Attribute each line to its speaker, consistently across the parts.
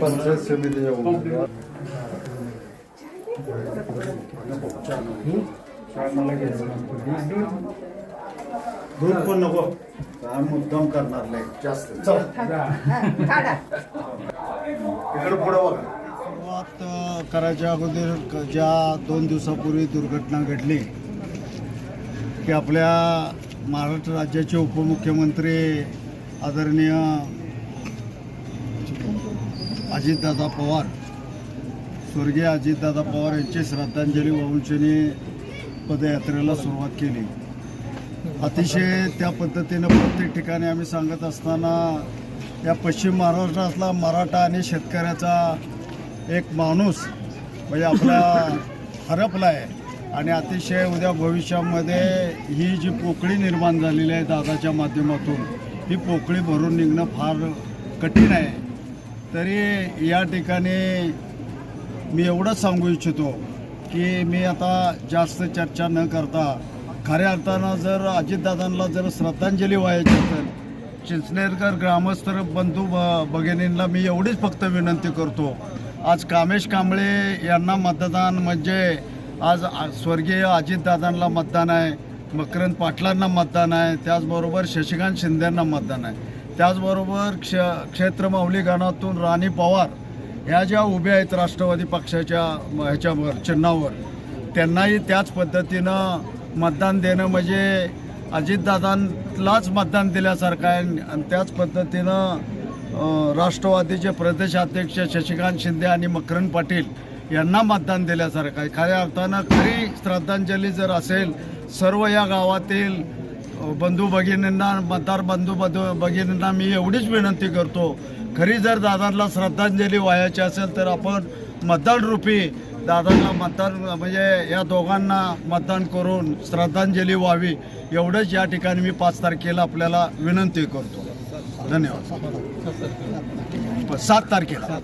Speaker 1: पंचायत समितीच्या उमेदवार दूध पण नको. काय मुद्दाम करणार नाही जास्त. चल. इकडे पुढे बघा. सुरुवात करायच्या अगोदर क- ज्या दोन दिवसापूर्वी दुर्घटना घडली की आपल्या महाराष्ट्र राज्याचे उपमुख्यमंत्री आदरणीय अजितदादा पवार स्वर्गीय अजितदादा पवार यांची श्रद्धांजली वाहून त्यांनी पदयात्रेला सुरुवात केली. अतिशय त्या पद्धतीनं प्रत्येक ठिकाणी आम्ही सांगत असताना या पश्चिम महाराष्ट्रातला मराठा आणि शेतकऱ्याचा एक माणूस म्हणजे आपला हरपला आहे. आणि अतिशय उद्या भविष्यामध्ये ही जी पोकळी निर्माण झालेली आहे दादाच्या माध्यमातून ही पोकळी भरून निघणं फार कठीण आहे. तरी या ठिकाणी मी एवढंच सांगू इच्छितो की मी आता जास्त चर्चा न करता खऱ्या अर्थानं जर अजितदादांना जर श्रद्धांजली व्हायची असेल चिंचनेरकर ग्रामस्थ बंधू ब- भगिनींना मी एवढीच फक्त विनंती करतो. आज कामेश कांबळे यांना मतदान म्हणजे आज स्वर्गीय अजितदादांना मतदान आहे मकरंद पाटलांना मतदान आहे त्याचबरोबर शशिकांत शिंदेंना मतदान आहे. त्याचबरोबर क्ष क्षेत्र माऊलीगानातून राणी पवार ह्या ज्या उभ्या आहेत राष्ट्रवादी पक्षाच्या म- ह्याच्यावर चिन्हावर त्यांनाही त्याच पद्धतीनं मतदान देणं म्हणजे अजितदादांलाच मतदान दिल्यासारखं आहे. आणि त्याच पद्धतीनं राष्ट्रवादीचे प्रदेशाध्यक्ष शशिकांत शिंदे आणि मकरंद पाटील यांना मतदान दिल्यासारखं आहे. खऱ्या अर्थानं खरी श्रद्धांजली जर असेल सर्व या गावातील बंधू भगिनींना मतदार बंधू बंधू भगिनींना मी एवढीच विनंती करतो खरी जर दादांना श्रद्धांजली व्हायची असेल तर आपण मतदानरूपी दादांना मतदान म्हणजे या दोघांना मतदान करून श्रद्धांजली व्हावी एवढंच या ठिकाणी मी पाच तारखेला आपल्याला विनंती करतो. धन्यवाद. सात तारखेला.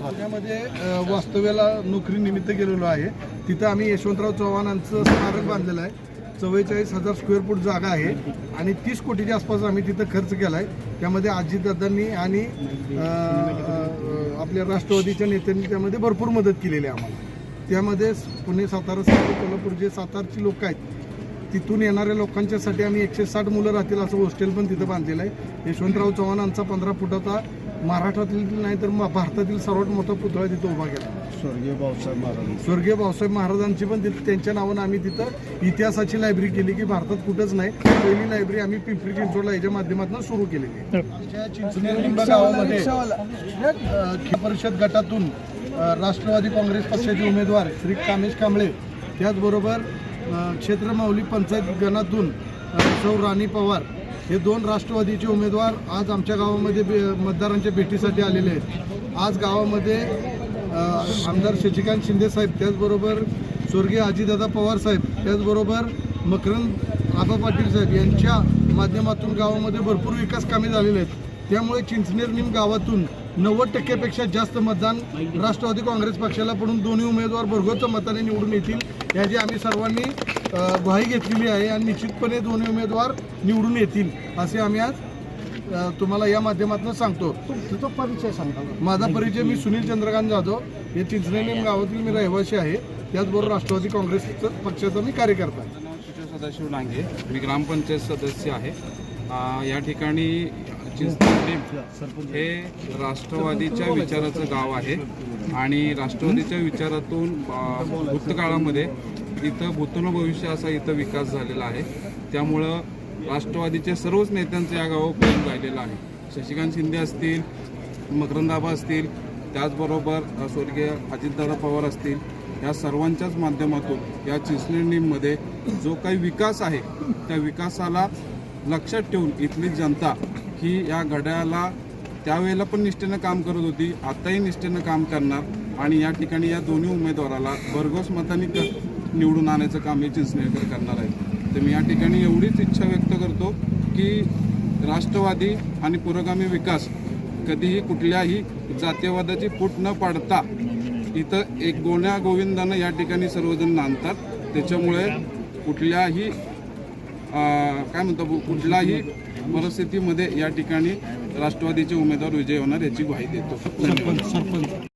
Speaker 2: पुण्यामध्ये वास्तव्याला नोकरी निमित्त गेलेलो आहे. तिथं आम्ही यशवंतराव चव्हाणांचं स्मारक बांधलेलं आहे. चव्वेचाळीस हजार स्क्वेअर फूट जागा आहे आणि तीस कोटीच्या आसपास आम्ही तिथं खर्च केला आहे त्यामध्ये आजीदादांनी आणि आपल्या राष्ट्रवादीच्या नेत्यांनी त्यामध्ये भरपूर मदत केलेली आहे आम्हाला. त्यामध्ये पुणे सातारा सांगली कोल्हापूर जे सातारची लोक आहेत तिथून येणाऱ्या लोकांच्यासाठी आम्ही एकशे साठ मुलं राहतील असं हॉस्टेल पण तिथं बांधलेलं आहे. यशवंतराव चव्हाणांचा पंधरा फुटाचा महाराष्ट्रातील नाही तर म- भारतातील सर्वात मोठा पुतळा तिथं उभा केला.
Speaker 1: स्वर्गीय भाऊसाहेब महाराज.
Speaker 2: स्वर्गीय भाऊसाहेब महाराजांची पण तिथं त्यांच्या नावानं आम्ही तिथं इतिहासाची लायब्ररी केली की भारतात कुठंच नाही. पहिली लायब्ररी आम्ही पिंपरी चिंचवडला याच्या माध्यमातून सुरू केलेली. आहे. गावामध्ये परिषद गटातून राष्ट्रवादी काँग्रेस पक्षाचे उमेदवार श्री कामेश कांबळे त्याचबरोबर अ, क्षेत्र माऊली पंचायत गणातून सौ राणी पवार हे दोन राष्ट्रवादीचे उमेदवार आज आमच्या गावामध्ये बे- मतदारांच्या भेटीसाठी आलेले आहेत. आज गावामध्ये आमदार शशिकांत शिंदे साहेब त्याचबरोबर स्वर्गीय अजितदादा पवार साहेब त्याचबरोबर मकरंद आबा पाटील साहेब यांच्या माध्यमातून गावामध्ये भरपूर विकास कामे झालेले आहेत. त्यामुळे चिंचनेर निम गावातून नव्वद टक्क्यापेक्षा जास्त मतदान राष्ट्रवादी काँग्रेस पक्षाला पडून दोन्ही उमेदवार भरघोस मताने निवडून येतील याची आम्ही सर्वांनी ग्वाही घेतलेली आहे आणि निश्चितपणे दोन्ही उमेदवार निवडून येतील असे आम्ही आज तुम्हाला या माध्यमातून सांगतो.
Speaker 1: तो परिचय सांगा.
Speaker 2: माझा परिचय मी सुनील चंद्रकांत जाधव हे चिंचनेली गावातील मी रहिवासी आहे. त्याचबरोबर राष्ट्रवादी काँग्रेस पक्षाचा मी कार्यकर्ता
Speaker 3: सदाशिव लांगे. मी ग्रामपंचायत सदस्य आहे. या ठिकाणी चिंचणी हे राष्ट्रवादीच्या विचाराचं गाव आहे आणि राष्ट्रवादीच्या विचारातून भूतकाळामध्ये इथं भूतन भविष्य असा इथं विकास झालेला आहे. त्यामुळं राष्ट्रवादीच्या सर्वच नेत्यांचं या गावावर प्रेम राहिलेलं आहे. शशिकांत शिंदे असतील मकरंदाबा असतील त्याचबरोबर स्वर्गीय अजितदादा पवार असतील या सर्वांच्याच माध्यमातून या चिंचणीमध्ये जो काही विकास आहे त्या विकासाला लक्षात ठेवून इथली जनता ही या घड्याला त्यावेळेला पण निष्ठेनं काम करत होती आताही निष्ठेनं काम करणार आणि या ठिकाणी या दोन्ही उमेदवाराला भरघोस मतांनी निवडून आणायचं काम हे चिंचणेकर करणार आहेत. तर मी या ठिकाणी एवढीच इच्छा व्यक्त करतो की राष्ट्रवादी आणि पुरोगामी विकास कधीही कुठल्याही जातीयवादाची फूट न पाडता इथं एक गोण्या गोविंदानं या ठिकाणी सर्वजण नांदतात. त्याच्यामुळे कुठल्याही काय म्हणतो कुठल्याही परिस्थितीमध्ये या ठिकाणी राष्ट्रवादीचे उमेदवार विजय होणार याची ग्वाही देतो. धन्यवाद.